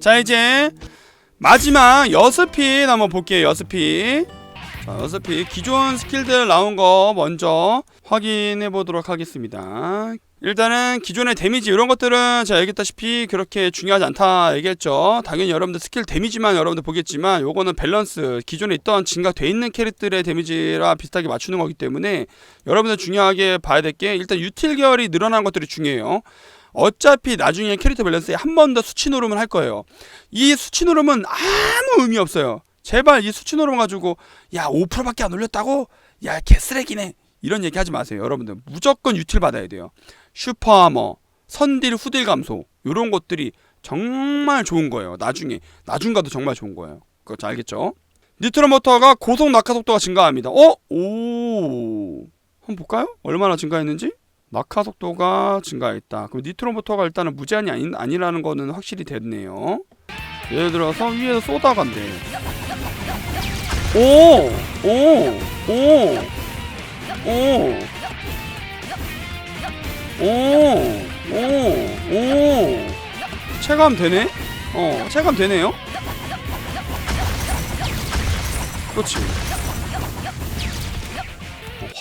자 이제 마지막 여스핏 한번 볼게요 여스핏 자 여스핏 기존 스킬들 나온 거 먼저 확인해 보도록 하겠습니다. 일단은 기존의 데미지 이런 것들은 제가 얘기했다시피 그렇게 중요하지 않다 얘기했죠. 당연히 여러분들 스킬 데미지만 여러분들 보겠지만 요거는 밸런스 기존에 있던 증가돼 있는 캐릭터의 데미지랑 비슷하게 맞추는 거기 때문에 여러분들 중요하게 봐야 될 게 일단 유틸 계열이 늘어난 것들이 중요해요 어차피 나중에 캐릭터 밸런스에 한 번 더 수치 노름을 할 거예요. 이 수치 노름은 아무 의미 없어요. 제발 이 수치 노름 가지고 야 5%밖에 안 올렸다고? 야 개쓰레기네. 이런 얘기 하지 마세요. 여러분들 무조건 유틸 받아야 돼요. 슈퍼하머, 선딜 후딜 감소 이런 것들이 정말 좋은 거예요. 나중에 나중 가도 정말 좋은 거예요. 그거 알겠죠? 니트로 모터가 고속 낙하 속도가 증가합니다. 어? 오. 한번 볼까요? 얼마나 증가했는지? 낙하 속도가 증가했다. 그럼 니트로 모터가 일단은 무제한이 아니, 아니라는 거는 확실히 됐네요. 예를 들어서 위에서 쏘다간대. 오! 오! 오! 오! 오! 오! 오! 체감 되네? 어, 체감 되네요? 그렇지.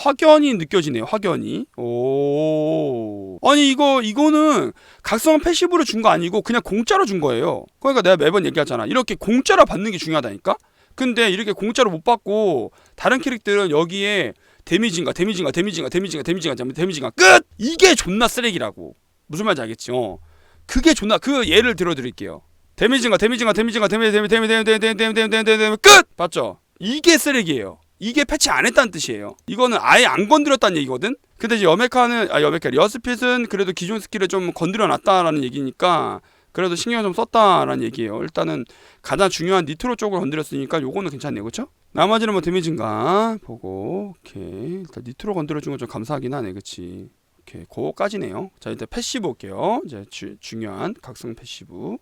확연히 느껴지네요. 확연히. 오. 아니 이거 이거는 각성 패시브로 준 거 아니고 그냥 공짜로 준 거예요. 그러니까 내가 매번 얘기하잖아. 이렇게 공짜로 받는 게 중요하다니까. 근데 이렇게 공짜로 못 받고 다른 캐릭터는 여기에 데미지인가 데미지인가 데미지인가 데미지인가 데미지인가 데미지인가 끝. 이게 존나 쓰레기라고. 무슨 말인지 알겠지? 어. 그게 존나 그 예를 들어 드릴게요. 데미지인가 데미지인가 데미지인가 데미지 데미지 데미지 데미지 데미지 데미지 데미지 데미지 끝. 봤죠? 이게 쓰레기예요. 이게 패치 안 했다는 뜻이에요. 이거는 아예 안 건드렸다는 얘기거든. 근데 이제 여메카는 아 여메카 여스핏은 그래도 기존 스킬을 좀 건드려 놨다라는 얘기니까 그래도 신경 좀 썼다라는 얘기예요. 일단은 가장 중요한 니트로 쪽을 건드렸으니까 요거는 괜찮네요. 그렇죠? 나머지는 뭐 데미지 인가 보고 오케이 일단 니트로 건드려 준 건 좀 감사하긴 하네. 그치 오케이 그거까지네요. 자 일단 패시브 볼게요. 이제 주, 중요한 각성 패시브.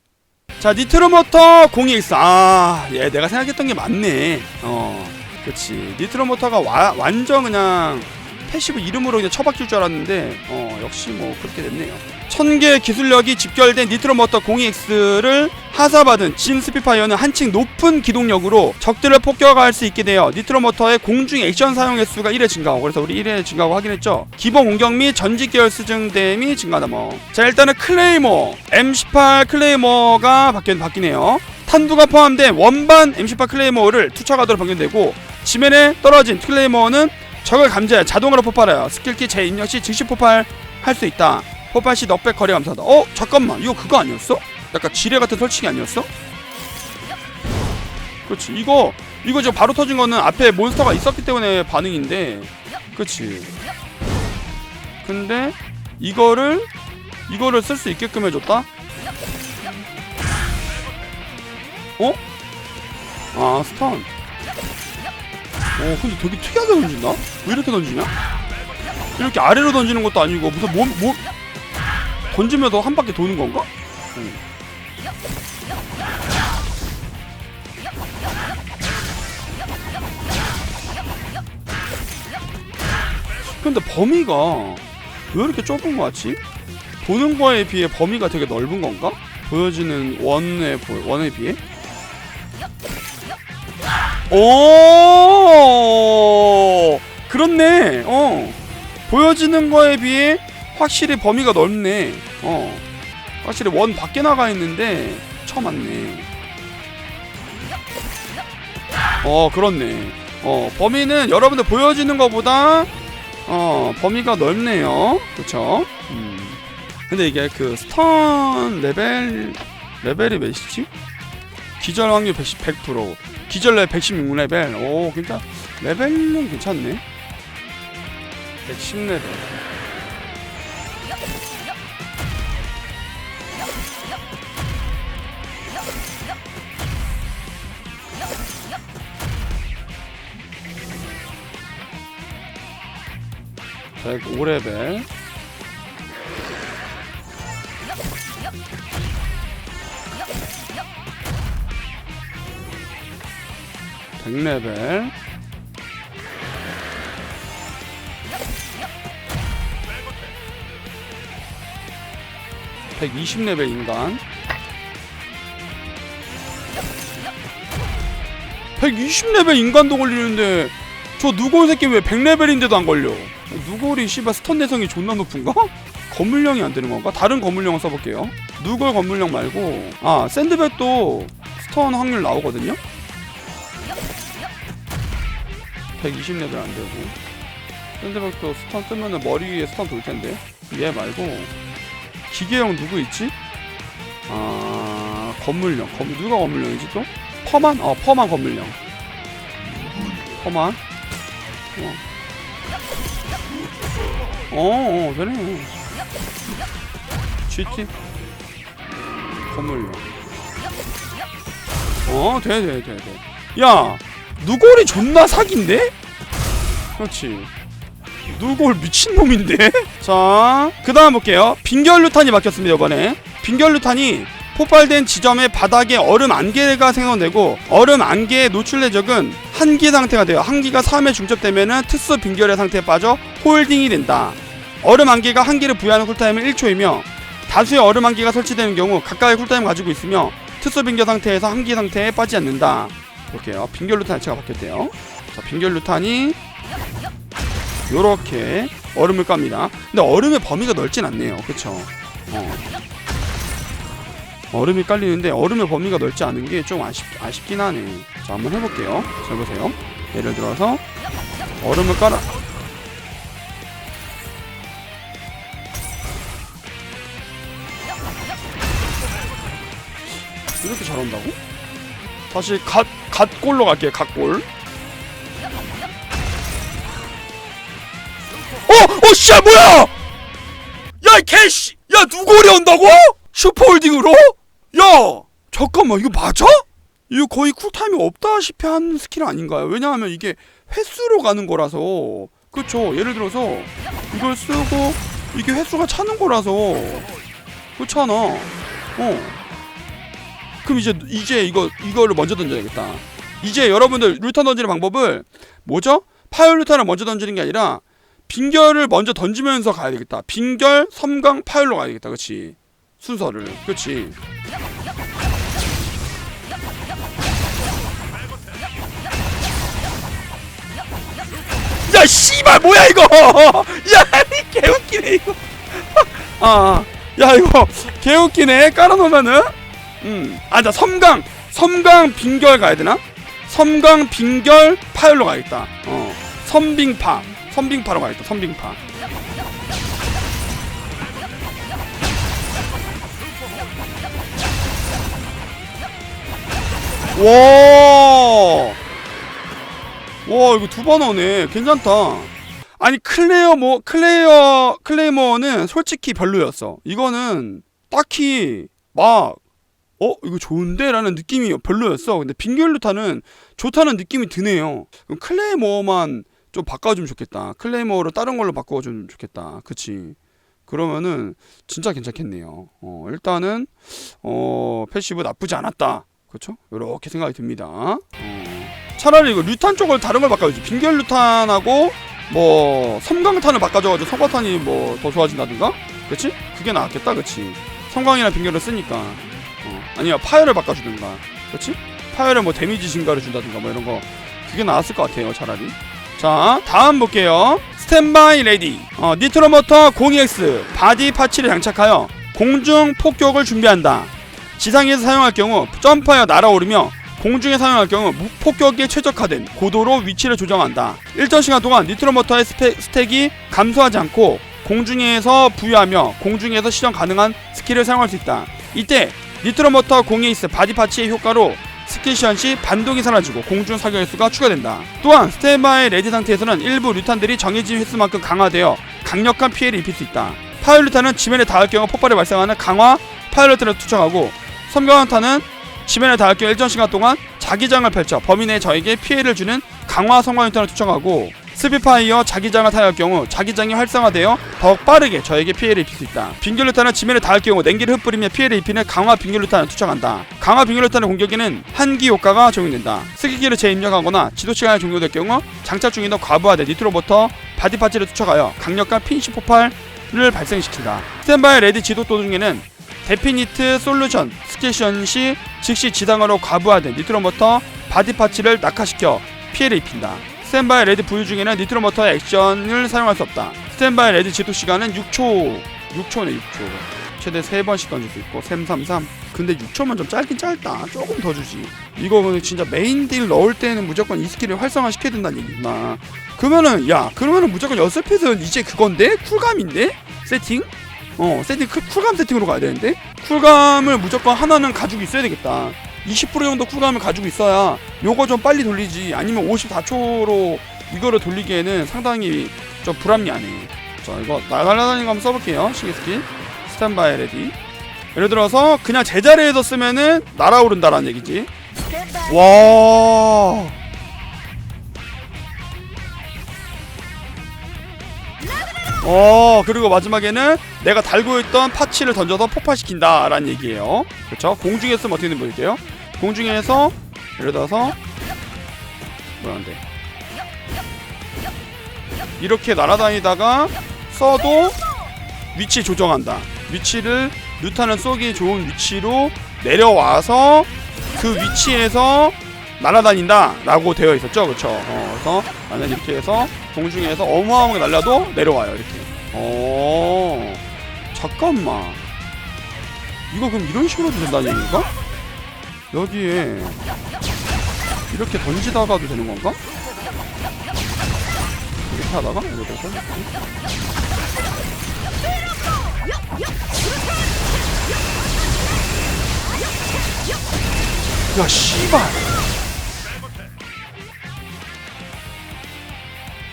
자 니트로 모터 0EX 아예 내가 생각했던 게 맞네. 어 그렇지 니트로 모터가 와, 완전 그냥 패시브 이름으로 그냥 처박힐 줄 알았는데 어 역시 뭐 그렇게 됐네요. 천개 기술력이 집결된 니트로 모터 02X를 하사받은 진 스피파이어는 한층 높은 기동력으로 적들을 폭격할 수 있게 되어 니트로 모터의 공중 액션 사용 횟수가 1회 증가하고 그래서 우리 1회 증가하고 확인했죠. 기본 공격 및 전직 계열 수증됨이 증가다 뭐자 일단은 클레이모 M18 클레이모가 바뀌, 바뀌네요. 탄두가 포함된 원반 M18 클레이모를 투척하도록 변경되고 지면에 떨어진 클레이머는 적을 감지해 자동으로 폭발해요. 스킬키 재입력 시 즉시 폭발할 수 있다. 폭발 시 넉백 거리 감소하다. 어? 잠깐만 이거 그거 아니었어? 약간 지뢰 같은 설치기 아니었어? 그렇지 이거 이거 지금 바로 터진 거는 앞에 몬스터가 있었기 때문에 반응인데 그렇지 근데 이거를 이거를 쓸 수 있게끔 해줬다? 어? 아 스턴 어 근데 되게 특이하게 던진다? 왜 이렇게 던지냐? 이렇게 아래로 던지는 것도 아니고 무슨 몸, 몸 던지면 서 한 바퀴 도는 건가? 응. 근데 범위가 왜 이렇게 좁은 거 같지? 도는 거에 비해 범위가 되게 넓은 건가? 보여지는 원에 원에 비해? 오! 그렇네. 어. 보여지는 거에 비해 확실히 범위가 넓네. 어. 확실히 원 밖에 나가 있는데 처음 왔네. 어 그렇네. 어 범위는 여러분들 보여지는 것보다 어 범위가 넓네요. 그쵸? 음. 근데 이게 그 스턴 레벨 레벨이 몇이지? 기절 확률 110, 100% 기절 레벨 116레벨. 오 괜찮 레벨은 괜찮네. 110레벨. (105레벨) 100레벨 120레벨 인간 120레벨 인간도 걸리는데 저 누골 새끼 왜 100레벨인데도 안 걸려 누골이 씨발 스턴 내성이 존나 높은가? 건물령이 안 되는 건가? 다른 건물령을 써볼게요 누골 건물령 말고 아 샌드백도 스턴 확률 나오거든요? 120레벨 안 되고. 샌드백도 스턴 뜨면은 머리 위에 스턴 돌 텐데. 얘 말고. 기계형 누구 있지? 아 건물령 검 누가 건물령이지 또? 퍼만? 어 퍼만 건물령 퍼만? 어. 어, 어 되네. GT 건물령 어돼 돼 돼 돼 야 누골이 존나 사기인데? 그렇지 누골 미친놈인데? 자, 그 다음 볼게요. 빙결루탄이 바뀌었습니다, 이번에. 빙결루탄이 폭발된 지점의 바닥에 얼음 안개가 생성되고 얼음 안개에 노출된 적은 한기 상태가 돼요. 한기가 3에 중첩되면은 특수 빙결의 상태에 빠져 홀딩이 된다. 얼음 안개가 한기를 부여하는 쿨타임은 1초이며 다수의 얼음 안개가 설치되는 경우 각각의 쿨타임을 가지고 있으며 특수 빙결 상태에서 한기 상태에 빠지지 않는다. 볼게요. 빙결 루탄 자체가 바뀌었대요. 자, 빙결 루탄이 요렇게 얼음을 깝니다. 근데 얼음의 범위가 넓진 않네요. 그쵸? 어. 얼음이 깔리는데 얼음의 범위가 넓지 않은 게 좀 아쉽, 아쉽긴 하네. 자, 한번 해볼게요. 잘 보세요. 예를 들어서 얼음을 깔아. 이렇게 잘한다고? 다시 갓, 갓골로 갈게요. 갓골. 어! 어, 씨야, 뭐야! 야, 이 개씨! 야, 누구리 온다고? 슈퍼홀딩으로? 야! 잠깐만, 이거 맞아? 이거 거의 쿨타임이 없다시피 한 스킬 아닌가요? 왜냐하면 이게 횟수로 가는 거라서. 그쵸. 예를 들어서, 이걸 쓰고, 이게 횟수가 차는 거라서. 그렇잖아. 어. 그럼 이제, 이제 이거, 이거를 먼저 던져야겠다. 이제 여러분들 루탄 던지는 방법을, 뭐죠? 파열 루탄을 먼저 던지는 게 아니라, 빙결을 먼저 던지면서 가야 되겠다. 빙결, 섬광, 파열로 가야 되겠다. 그치? 순서를. 그치? 야, 씨발, 뭐야, 이거! 야, 이 개웃기네, 이거. 아, 아. 야, 이거, 개웃기네. 깔아놓으면은. 음. 아, 자, 섬광. 섬광, 빙결 가야 되나? 섬광, 빙결, 파열로 가야겠다. 어. 선빙파. 선빙파로 가야겠다. 선빙파. 와. 와, 이거 두 번 오네. 괜찮다. 아니, 클레어 뭐 클레어 클레이머는 솔직히 별로였어. 이거는 딱히 막 어, 이거 좋은데 라는 느낌이 별로였어. 근데 빙결루타는 좋다는 느낌이 드네요. 그럼 클레이머만 좀 바꿔주면 좋겠다. 클레이머로 다른 걸로 바꿔주면 좋겠다. 그치? 그러면은 진짜 괜찮겠네요. 어, 일단은 어, 패시브 나쁘지 않았다. 그렇죠? 이렇게 생각이 듭니다. 어, 차라리 이거 류탄 쪽을 다른 걸 바꿔야지. 빙결 류탄하고 뭐 섬광탄을 바꿔줘가지고 섬광탄이 뭐 더 좋아진다든가, 그렇지? 그게 나았겠다, 그렇지? 섬광이나 빙결을 쓰니까. 어, 아니야 파열을 바꿔주든가, 그렇지? 파열에 뭐 데미지 증가를 준다든가 뭐 이런 거. 그게 나았을 것 같아요, 차라리. 자 다음 볼게요. 스탠바이 레디. 어, 니트로모터 02X 바디 파츠를 장착하여 공중 폭격을 준비한다. 지상에서 사용할 경우 점프하여 날아오르며 공중에 사용할 경우 무폭격에 최적화된 고도로 위치를 조정한다. 일정 시간 동안 니트로모터의 스페, 스택이 감소하지 않고 공중에서 부여하며 공중에서 시전 가능한 스킬을 사용할 수 있다. 이때 니트로모터 02X 바디 파츠의 효과로 스킬 시연 시 반동이 사라지고 공중 사격 횟수가 추가된다. 또한 스탠바이 레디 상태에서는 일부 류탄들이 정해진 횟수만큼 강화되어 강력한 피해를 입힐 수 있다. 파열 류탄은 지면에 닿을 경우 폭발이 발생하는 강화 파열 류탄을 투척하고 섬광탄은 지면에 닿을 경우 일정 시간 동안 자기장을 펼쳐 범위 내 적에게 피해를 주는 강화 성광 류탄을 투척하고 스피파이어 자기장을 타할 경우 자기장이 활성화되어 더욱 빠르게 저에게 피해를 입힐 수 있다. 빙결루탄은 지면에 닿을 경우 냉기를 흩뿌리며 피해를 입히는 강화 빙결루탄을 투척한다. 강화 빙결루탄의 공격에는 한기 효과가 적용된다. 스키기를 재입력하거나 지도 시간이 종료될 경우 장착 중이던 과부하된 니트로부터 바디 파츠를 투척하여 강력한 핀시 폭발을 발생시킨다. 스탠바이 레디 지도 도중에는 데피니트 솔루션 스케이션 시 즉시 지상으로 과부하된 니트로모터 바디 파츠를 낙하시켜 피해를 입힌다. 스탠바이 레드 부유 중에는 니트로 모터의 액션을 사용할 수 없다. 스탠바이 레드 지속 시간은 6초, 6초네 6초. 최대 3번씩 던질 수 있고 333 근데 6초면 좀 짧긴 짧다. 조금 더 주지. 이거 진짜 메인 딜 넣을 때는 무조건 이 스킬을 활성화 시켜야 된다는 얘기구나. 그러면은 야 그러면은 무조건 여슬핏은 이제 그건데? 쿨감인데? 세팅? 어 세팅 쿨- 쿨감 세팅으로 가야 되는데? 쿨감을 무조건 하나는 가지고 있어야 되겠다 20% 정도 쿨감을 가지고 있어야 요거 좀 빨리 돌리지 아니면 54초로 이거를 돌리기에는 상당히 좀 불합리하네 자 이거 날아다니는 거 한번 써볼게요. 시계 스킬 스탠바이 레디. 예를 들어서 그냥 제자리에서 쓰면은 날아오른다라는 얘기지. 와. 어 그리고 마지막에는 내가 달고 있던 파츠를 던져서 폭파시킨다라는 얘기예요. 그렇죠 공중에 쓰면 어떻게 되는지 보여줄게요 공중에서 예를 들어서 뭐라는데. 이렇게 날아다니다가 써도 위치 조정한다. 위치를 뉴타는 쏘기 좋은 위치로 내려와서 그 위치에서 날아다닌다 라고 되어 있었죠. 그쵸? 어, 그래서 만약 이렇게 해서 공중에서 어마어마하게 날려도 내려와요 이렇게. 어 잠깐만. 이거 그럼 이런 식으로도 된다는 얘기인가? 여기에 이렇게 던지다 가도 되는 건가? 이렇게 하다가 이렇게 야 씨발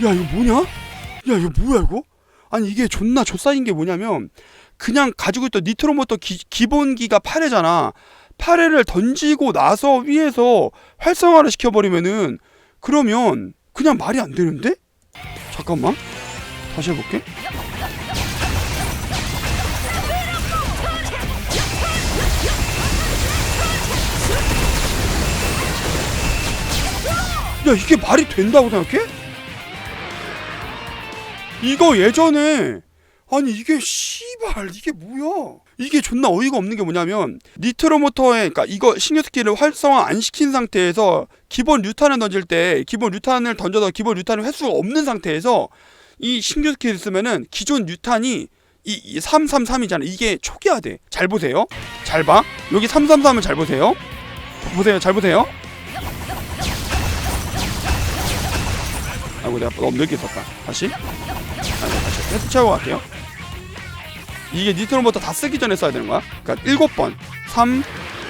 야 이거 뭐냐? 야 이거 뭐야 이거? 아니 이게 존나 조싸인 게 뭐냐면 그냥 가지고 있던 니트로모터 기, 기본기가 8회잖아 8회를 던지고 나서 위에서 활성화를 시켜버리면은 그러면 그냥 말이 안 되는데? 잠깐만 다시 해볼게 야 이게 말이 된다고 생각해? 이거 예전에 아니 이게 씨발 이게 뭐야 이게 존나 어이가 없는 게 뭐냐면 니트로 모터에 그러니까 이거 신규 스킬을 활성화 안 시킨 상태에서 기본 류탄을 던질 때 기본 류탄을 던져서 기본 류탄을 횟수가 없는 상태에서 이 신규 스킬을 쓰면은 기존 류탄이 이 333이잖아. 이게 초기화돼. 잘 보세요. 잘 봐. 여기 333을 잘 보세요. 보세요. 잘 보세요. 아이고 내가 너무 늦게 썼다. 다시? 아니 다시 해트 채우고 갈게요 이게 니트로부터 다 쓰기 전에 써야 되는 거야 그러니까 7번 3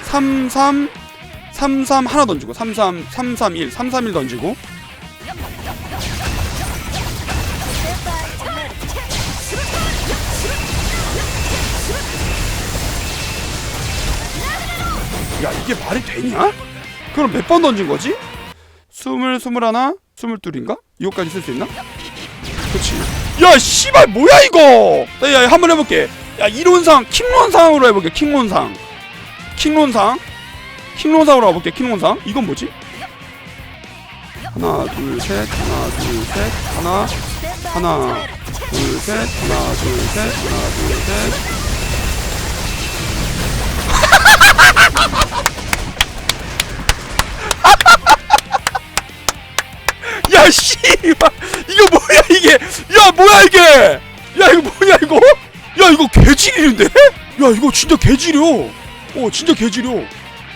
3 3 3 3 하나 던지고 3 3 3 3 1 3 3 1 던지고 야 이게 말이 되냐? 그럼 몇 번 던진 거지? 스물 스물 하나 스물 둘인가? 이거까지 쓸 수 있나? 그렇지. 야 씨발 뭐야 이거? 야 한번 해볼게. 야 이론상 킹론상으로 해볼게. 킹론상. 킹론상. 킹론상으로 가볼게. 킹론상. 이건 뭐지? 하나 둘 셋 하나 둘 셋 하나 하나 둘 셋 하나 둘 셋 하나 둘 셋. 야 씨발. 이거 뭐야 이게? 야 뭐야 이게? 야 이거 뭐냐 이거? 야 이거 개질이는데? 야 이거 진짜 개질이요. 어 진짜 개질이요.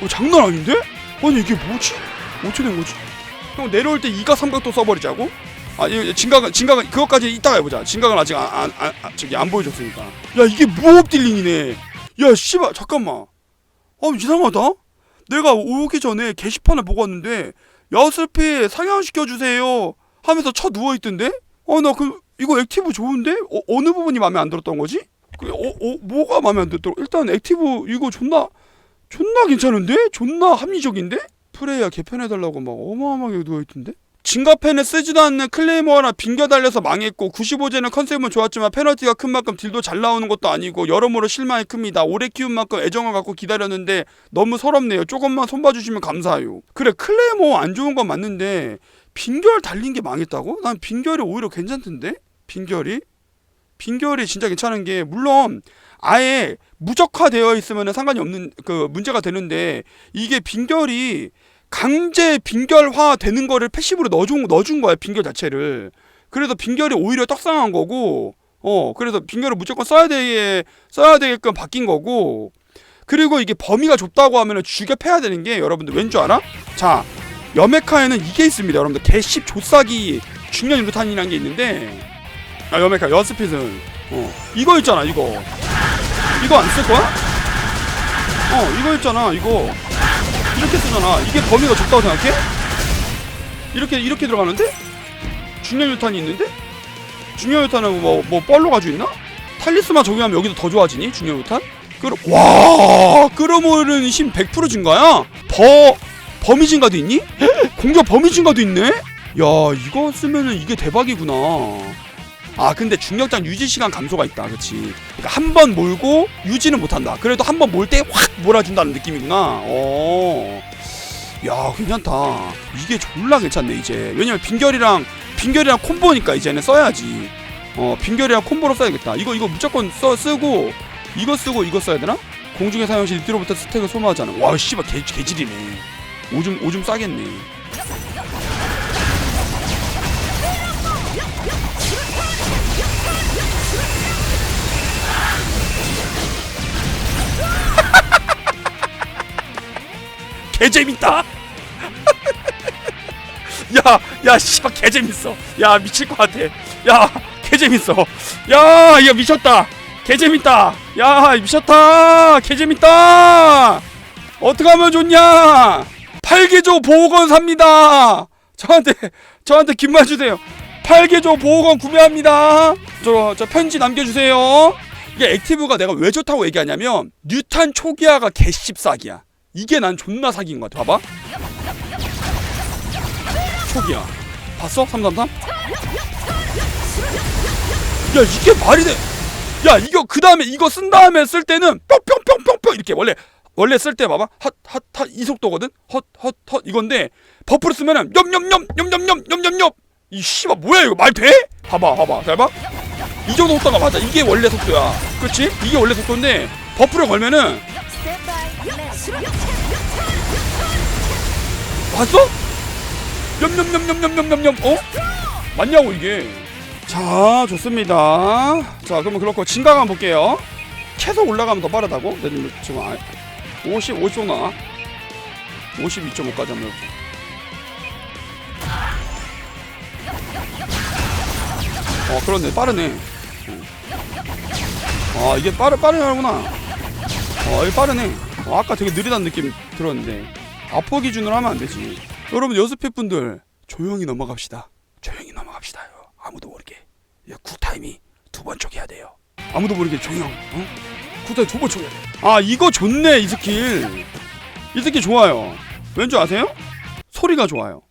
어 장난 아닌데? 아니 이게 뭐지? 어떻게 된 거지? 형 내려올 때 이가 삼각도 써버리자고? 아 이거 진각은 진각은 그것까지 이따가 해보자. 진각은 아직 안, 안, 안, 안 저기 안 보여줬으니까. 야 이게 무업 딜링이네. 야 씨발 잠깐만. 아 이상하다? 내가 오기 전에 게시판을 보고 왔는데 여슬피 상향시켜 주세요 하면서 쳐 누워 있던데? 어 나 그 이거 액티브 좋은데? 어, 어느 부분이 마음에 안 들었던 거지? 그, 어, 어, 뭐가 마음에 안 들었더라? 일단 액티브 이거 존나 존나 괜찮은데? 존나 합리적인데? 프레이야 개편해달라고 막 어마어마하게 누워 있던데? 진가펜을 쓰지도 않는 클레이머나 빙겨 달려서 망했고 95제는 컨셉은 좋았지만 페널티가 큰 만큼 딜도 잘 나오는 것도 아니고 여러모로 실망이 큽니다. 오래 키운 만큼 애정을 갖고 기다렸는데 너무 서럽네요. 조금만 손봐주시면 감사해요. 그래 클레이머 안 좋은 건 맞는데 빙결 달린 게 망했다고? 난 빙결이 오히려 괜찮던데? 빙결이? 빙결이 진짜 괜찮은 게 물론 아예 무적화되어 있으면 상관이 없는 그 문제가 되는데 이게 빙결이 강제 빈결화 되는 거를 패시브로 넣어준 넣어준 거야 빈결 자체를. 그래서 빈결이 오히려 떡상한 거고, 어 그래서 빈결을 무조건 써야 되 써야 되게끔 바뀐 거고. 그리고 이게 범위가 좁다고 하면은 죽여 패야 되는 게 여러분들 왠 줄 알아? 자 여메카에는 이게 있습니다 여러분들 개씹 조싸기 중년 유탄이라는 게 있는데 아 여메카 여스핏은 어 이거 있잖아 이거 이거 안 쓸 거야? 어 이거 있잖아 이거 이렇게 쓰잖아 이게 범위가 좁다고 생각해? 이렇게 이렇게 들어가는데? 중년 유탄이 있는데? 중년 유탄은 뭐, 뭐 뻘로 가지고 있나? 탈리스만 적용하면 여기도 더 좋아지니? 중년 유탄? 끌어 와 끌어모으는 힘 100% 증가야? 버 범위 증가도 있니? 공격 범위 증가도 있네? 야 이거 쓰면은 이게 대박이구나 아 근데 중력장 유지 시간 감소가 있다. 그치. 그러니까 한 번 몰고 유지는 못한다. 그래도 한 번 몰 때 확 몰아준다는 느낌이구나. 어. 야 괜찮다. 이게 졸라 괜찮네 이제. 왜냐면 빈결이랑 빈결이랑 콤보니까 이제는 써야지. 어 빈결이랑 콤보로 써야겠다. 이거 이거 무조건 써 쓰고 이거 쓰고 이거 써야 되나? 공중에 사용 시 뒤로부터 스택을 소모하잖아 와 씨발 개, 개질이네. 오줌 오줌 싸겠네 개재밌다 야, 야, 씨발 개재밌어. 야, 미칠 것 같아. 야, 개재밌어. 야, 이거 미쳤다. 개재밌다. 야, 미쳤다. 개재밌다. 어떻게 하면 좋냐? 팔개조 보호건 삽니다. 저한테, 저한테 긴말 주세요. 팔개조 보호건 구매합니다. 저, 저 편지 남겨주세요. 이게 액티브가 내가 왜 좋다고 얘기하냐면, 뉴탄 초기화가 개씹사기야. 이게 난 존나 사기인 것 같아. 봐봐. 초기야. 봤어? 333? 야, 이게 말이 돼. 야, 이거 그 다음에 이거 쓴 다음에 쓸 때는 뿅뿅뿅뿅뿅 이렇게 원래 원래 쓸 때 봐봐. 핫핫핫 이 속도거든. 헛헛헛 이건데 버프를 쓰면은 염염염염염염염염염 이 씨발 뭐야 이거 말 돼? 봐봐 봐봐 잘 봐. 이 정도 속도가 맞아. 이게 원래 속도야. 그렇지? 이게 원래 속도인데 버프를 걸면은 봤어? 냠냠냠냠냠냠냠. 어? 맞냐고 이게? 자 좋습니다. 자 그러면 그렇고 진각 한번 볼게요. 계속 올라가면 더 빠르다고? 네, 내님 지금 아, 50, 50 나와 52.5까지 한번 어 그렇네. 빠르네. 어. 아 이게 빠르, 빠르구나. 아 이게 빠르네. 어, 아까 되게 느리다는 느낌 들었는데 아포 기준으로 하면 안 되지 여러분 여수핏 분들 조용히 넘어갑시다. 조용히 넘어갑시다요. 아무도 모르게. 야, 쿨타임이 두 번 쪽해야 돼요. 아무도 모르게 조용. 어? 쿨타임 두 번 쪽해야 돼. 아 이거 좋네 이 스킬. 이 스킬 좋아요. 왠지 아세요? 소리가 좋아요.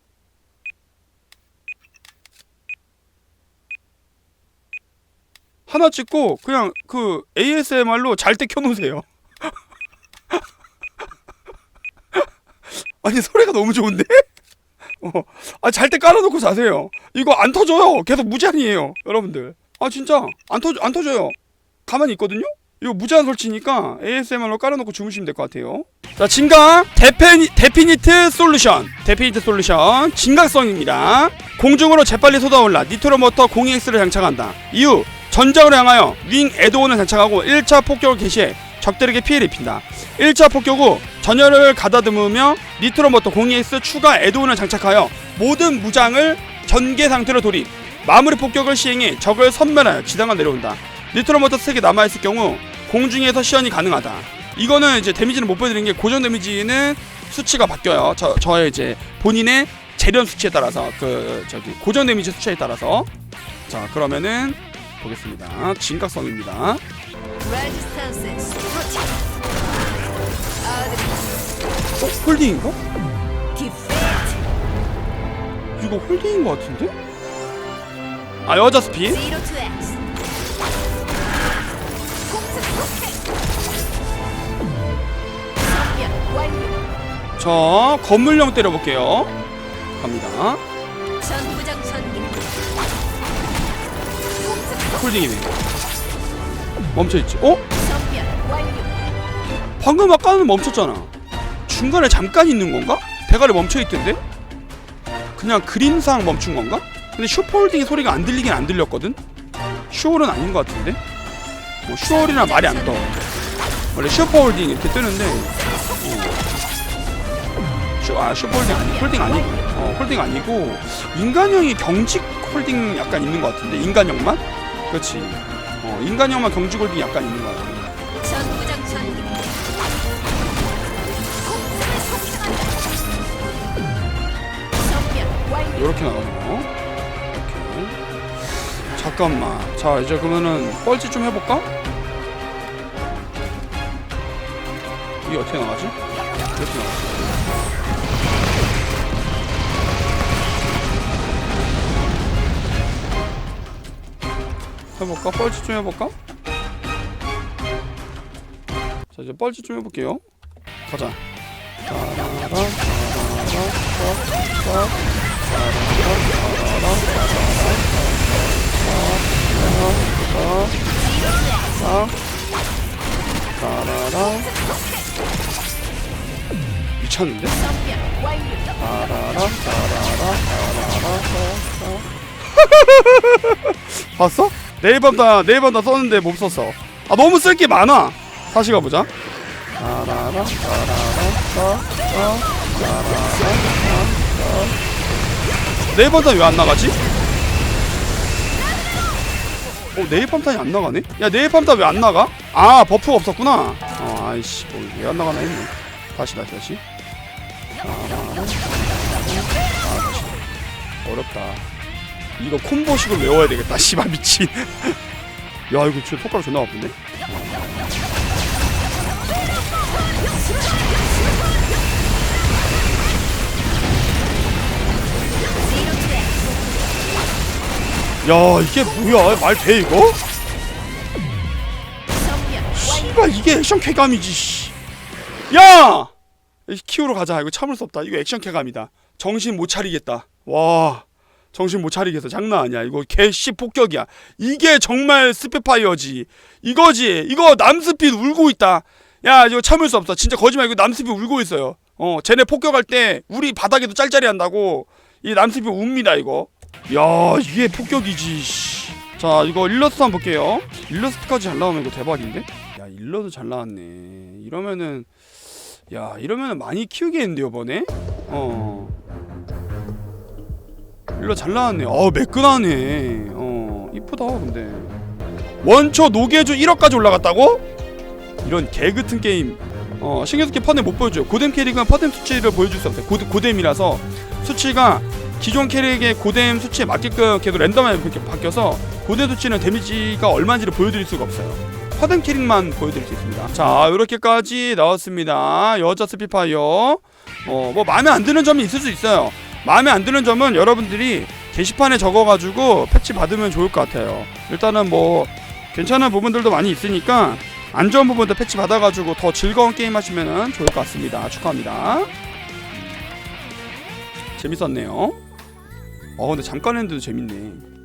하나 찍고 그냥 그 ASMR로 잘 때 켜놓으세요. 아니 소리가 너무 좋은데? 어, 아 잘 때 깔아놓고 자세요. 이거 안 터져요. 계속 무제한이에요, 여러분들. 아 진짜 안 터져 안 터져요. 가만히 있거든요. 이거 무제한 설치니까 ASMR로 깔아놓고 주무시면 될 것 같아요. 자, 진강 데페니, 데피니트 솔루션, 데피니트 솔루션 진각성입니다. 공중으로 재빨리 솟아올라 니트로 모터 02X를 장착한다. 이후 전장으로 향하여 윙 에드온을 장착하고 1차 폭격을 개시해 적들에게 피해를 입힌다. 1차 폭격 후 전열을 가다듬으며 니트로 모터 02X 추가 에드온을 장착하여 모든 무장을 전개 상태로 돌입. 마무리 폭격을 시행해 적을 선멸하여 지상을 내려온다. 니트로 모터 스택이 남아있을 경우 공중에서 시연이 가능하다. 이거는 이제 데미지는 못 보여드리는 게 고정 데미지는 수치가 바뀌어요. 저 저의 이제 본인의 재련 수치에 따라서 그 저기 고정 데미지 수치에 따라서 자 그러면은 보겠습니다. 진각성입니다. 어, 홀딩인가? 이거 홀딩인 것 같은데? 아 여자 스피. 자 건물령 때려볼게요. 갑니다. 홀딩이네. 멈춰있지. 어? 방금 아까는 멈췄잖아. 중간에 잠깐 있는 건가? 대가리 멈춰 있던데? 그냥 그림상 멈춘 건가? 근데 슈퍼홀딩이 소리가 안 들리긴 안 들렸거든? 슈홀은 아닌 것 같은데? 뭐 슈홀이나 말이 안 떠. 원래 슈퍼홀딩 이렇게 뜨는데 어. 슈, 아 슈퍼홀딩 아니 홀딩 아니고 어, 홀딩 아니고 인간형이 경직 홀딩 약간 있는 것 같은데 인간형만? 그렇지 어, 인간형만 경직 홀딩 약간 있는 것 같아 전부장 전기. 선별 완료. 이렇게 나가네요. 이렇게. 잠깐만. 자 이제 그러면은 뻘짓 좀 해볼까? 이게 어떻게 나가지? 이렇게 나가지. 해볼까? 뻘짓 좀 해볼까? 자 이제 뻘짓 좀 해볼게요. 가자. 미쳤는데? 봤어? 네이버 다 네이버 다 썼는데 못 썼어. 아 너무 쓸 게 많아. 다시 가보자. 따라라 따라라 따 네이버 다왜안 나가지? 어 네이팜탄이 안 나가네? 야 네이팜탄 왜 안 나가? 아 버프가 없었구나. 어 아이씨 뭐 왜 안 나가나 했네. 다시 다시 다시. 아 다시. 어렵다 이거 콤보식을 외워야 되겠다 씨발 미친 야 이거 진짜 손가락 존나 아픈데? 야 이게 뭐야 말 돼 이거? 씨발 이게 액션 쾌감이지 씨. 야! 키우러 가자 이거 참을 수 없다 이거 액션 쾌감이다 정신 못 차리겠다 와 정신 못 차리겠어 장난 아니야. 이거 개씨 폭격이야. 이게 정말 스피파이어지. 이거지. 이거 남스핏 울고 있다. 야 이거 참을 수 없어. 진짜 거짓말 이거 남스핏 울고 있어요. 어 쟤네 폭격할 때 우리 바닥에도 짤짤이 한다고. 이 남스핏 웁니다 이거. 야 이게 폭격이지 씨. 자 이거 일러스트 한번 볼게요. 일러스트까지 잘 나오면 이거 대박인데? 야 일러도 잘 나왔네. 이러면은 야 이러면은 많이 키우겠는데 요번에? 어 일러 잘 나왔네. 어 매끈하네. 어 이쁘다 근데. 원초 노게주 1억까지 올라갔다고? 이런 개그튼 게임. 어 신규스키 퍼뎀 못 보여줘요. 고뎀 캐릭은 퍼뎀 수치를 보여줄 수 없어요. 고, 고뎀이라서 수치가 기존 캐릭의 고뎀 수치에 맞게끔 계속 랜덤하게 이렇게 바뀌어서 고뎀 수치는 데미지가 얼마인지를 보여드릴 수가 없어요. 퍼뎀 캐릭만 보여드릴 수 있습니다. 자 이렇게까지 나왔습니다. 여자 스피파이어. 어뭐 마음에 안 드는 점이 있을 수 있어요 마음에 안 드는 점은 여러분들이 게시판에 적어가지고 패치 받으면 좋을 것 같아요. 일단은 뭐 괜찮은 부분들도 많이 있으니까 안 좋은 부분도 패치 받아가지고 더 즐거운 게임 하시면 좋을 것 같습니다. 축하합니다. 재밌었네요. 어 근데 잠깐 했는데도 재밌네